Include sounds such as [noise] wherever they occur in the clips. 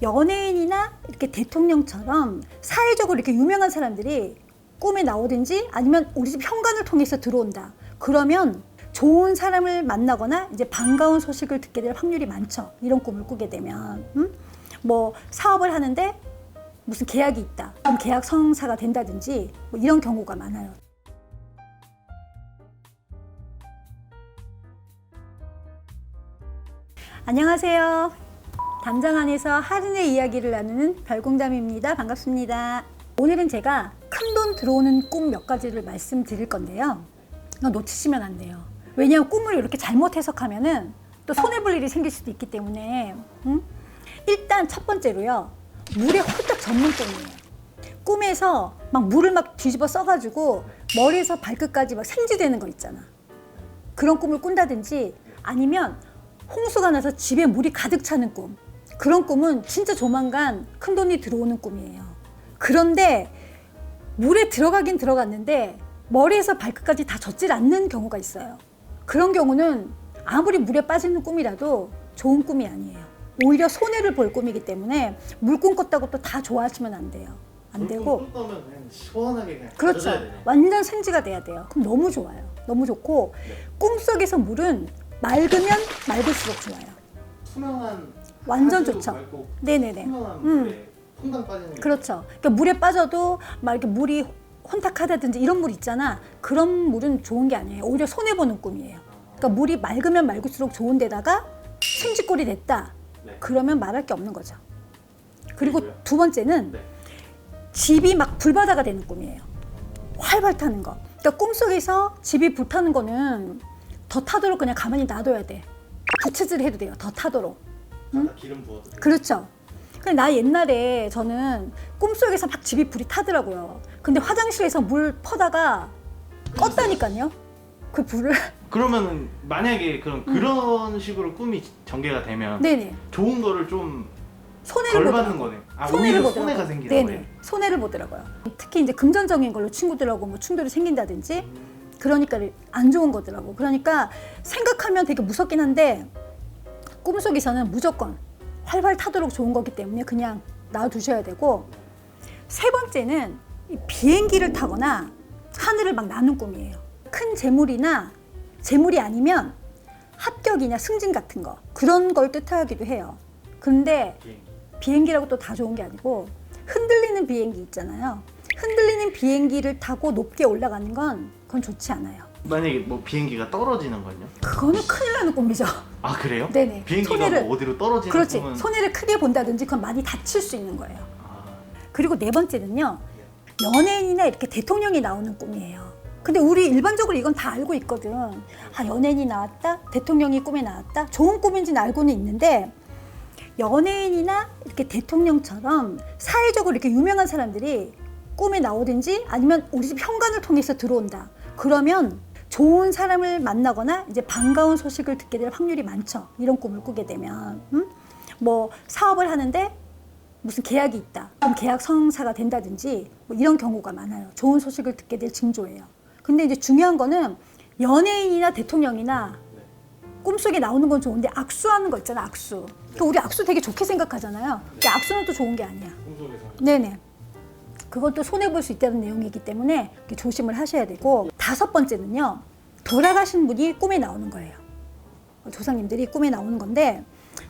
연예인이나 이렇게 대통령처럼 사회적으로 이렇게 유명한 사람들이 꿈에 나오든지 아니면 우리 집 현관을 통해서 들어온다. 그러면 좋은 사람을 만나거나 이제 반가운 소식을 듣게 될 확률이 많죠. 이런 꿈을 꾸게 되면. 음? 뭐 사업을 하는데 무슨 계약이 있다. 그럼 계약 성사가 된다든지 뭐 이런 경우가 많아요. 안녕하세요. 담장 안에서 하진의 이야기를 나누는 별공담입니다. 반갑습니다. 오늘은 제가 큰 돈 들어오는 꿈 몇 가지를 말씀드릴 건데요. 놓치시면 안 돼요. 왜냐하면 꿈을 이렇게 잘못 해석하면은 또 손해볼 일이 생길 수도 있기 때문에 음? 일단 첫 번째로요. 물에 홀딱 젖는 꿈이에요. 꿈에서 막 물을 막 뒤집어 써가지고 머리에서 발끝까지 막 생쥐되는 거 있잖아. 그런 꿈을 꾼다든지 아니면 홍수가 나서 집에 물이 가득 차는 꿈. 그런 꿈은 진짜 조만간 큰 돈이 들어오는 꿈이에요. 그런데 물에 들어가긴 들어갔는데 머리에서 발끝까지 다 젖질 않는 경우가 있어요. 그런 경우는 아무리 물에 빠지는 꿈이라도 좋은 꿈이 아니에요. 오히려 손해를 볼 꿈이기 때문에 물꿈 꿨다고 또 다 좋아하시면 안 돼요. 안 되고 그냥 시원하게 그냥 그렇죠. 되네. 완전 생지가 돼야 돼요. 그럼 너무 좋아요. 너무 좋고 네. 꿈속에서 물은 맑으면 맑을수록 좋아요. 투명한 완전 좋죠. 네네네. 투명한 음. 물에 퐁당 빠지는 게 그렇죠. 그러니까 물에 빠져도 막 이렇게 물이 혼탁하다든지 이런 물 있잖아. 그런 물은 좋은 게 아니에요. 오히려 손해 보는 꿈이에요. 그러니까 물이 맑으면 맑을수록 좋은데다가 생쥐꼴이 됐다. 네. 그러면 말할 게 없는 거죠. 그리고 그리고요? 두 번째는 네. 집이 막 불바다가 되는 꿈이에요. 활발 타는 거. 그러니까 꿈속에서 집이 불타는 거는 더 타도록 그냥 가만히 놔둬야 돼. 부채질 해도 돼요. 더 타도록. 갖다 기름 부어도 돼. 그렇죠. 근데 나 옛날에 저는 꿈속에서 막 집이 불이 타더라고요. 근데 화장실에서 물 퍼다가 껐다니까요. 그 불을. [laughs] 그러면은 만약에 그런 그런 식으로 꿈이 전개가 되면 네네. 좋은 거를 좀 손해를 덜 받는 보더라고요. 거네. 아 손해를 오히려 보더라고요. 손해가 생기는 네네. 거예요. 손해를 보더라고요. 특히 이제 금전적인 걸로 친구들하고 뭐 충돌이 생긴다든지 그러니까 안 좋은 거더라고. 그러니까 생각하면 되게 무섭긴 한데 꿈속에서는 무조건 활발 타도록 좋은 거기 때문에 그냥 놔두셔야 되고 세 번째는 이 비행기를 타거나 하늘을 막 나는 꿈이에요. 큰 재물이나 재물이 아니면 합격이냐 승진 같은 거 그런 걸 뜻하기도 해요. 근데 비행기. 비행기라고 또 다 좋은 게 아니고 흔들리는 비행기 있잖아요. 흔들리는 비행기를 타고 높게 올라가는 건 그건 좋지 않아요. 만약에 뭐 비행기가 떨어지는 건요? 그거는 큰일 나는 꿈이죠. 아 그래요? 네네. 비행기가 손해를- 뭐 어디로 떨어지는 그렇지. 꿈은 손해를 크게 본다든지 그건 많이 다칠 수 있는 거예요. 아, 그리고 네 번째는요. 연예인이나 이렇게 대통령이 나오는 꿈이에요. 근데 우리 일반적으로 이건 다 알고 있거든. 아, 연예인이 나왔다? 대통령이 꿈에 나왔다? 좋은 꿈인지는 알고는 있는데 연예인이나 이렇게 대통령처럼 사회적으로 이렇게 유명한 사람들이 꿈에 나오든지 아니면 우리 집 현관을 통해서 들어온다. 그러면 좋은 사람을 만나거나 이제 반가운 소식을 듣게 될 확률이 많죠. 이런 꿈을 꾸게 되면. 음? 뭐 사업을 하는데 무슨 계약이 있다. 그럼 계약 성사가 된다든지 뭐 이런 경우가 많아요. 좋은 소식을 듣게 될 징조예요. 근데 이제 중요한 거는 연예인이나 대통령이나 꿈속에 나오는 건 좋은데 악수하는 거 있잖아, 악수. 그러니까 우리 악수 되게 좋게 생각하잖아요. 근데 악수는 또 좋은 게 아니야. 네네. 그건 또 손해 볼 수 있다는 내용이기 때문에 조심을 하셔야 되고 다섯 번째는요. 돌아가신 분이 꿈에 나오는 거예요. 조상님들이 꿈에 나오는 건데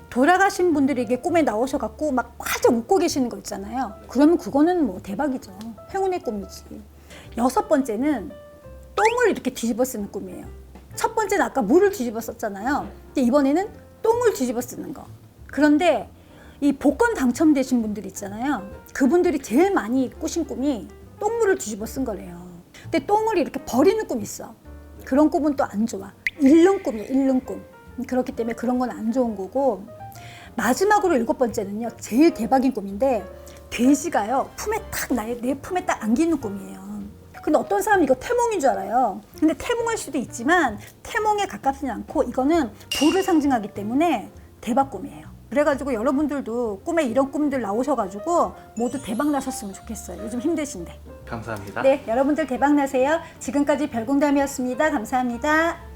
돌아가신 분들이 이게 꿈에 나오셔갖고 막 활짝 웃고 계시는 거 있잖아요. 그러면 그거는 뭐 대박이죠. 행운의 꿈이지. 여섯 번째는 똥을 이렇게 뒤집어 쓰는 꿈이에요. 첫 번째는 아까 물을 뒤집어 썼잖아요. 근데 이번에는 똥을 뒤집어 쓰는 거. 그런데 이 복권 당첨되신 분들 있잖아요. 그분들이 제일 많이 꾸신 꿈이 똥물을 뒤집어 쓴 거래요. 근데 똥을 이렇게 버리는 꿈이 있어. 그런 꿈은 또 안 좋아. 잃는 꿈이에요, 잃는 꿈. 그렇기 때문에 그런 건 안 좋은 거고. 마지막으로 일곱 번째는요, 제일 대박인 꿈인데, 돼지가요, 품에 딱, 나의, 내 품에 딱 안기는 꿈이에요. 근데 어떤 사람은 이거 태몽인 줄 알아요. 근데 태몽일 수도 있지만, 태몽에 가깝지는 않고, 이거는 불을 상징하기 때문에 대박 꿈이에요. 그래가지고 여러분들도 꿈에 이런 꿈들 나오셔가지고 모두 대박 나셨으면 좋겠어요. 요즘 힘드신데. 감사합니다. 네, 여러분들 대박 나세요. 지금까지 별공담이었습니다. 감사합니다.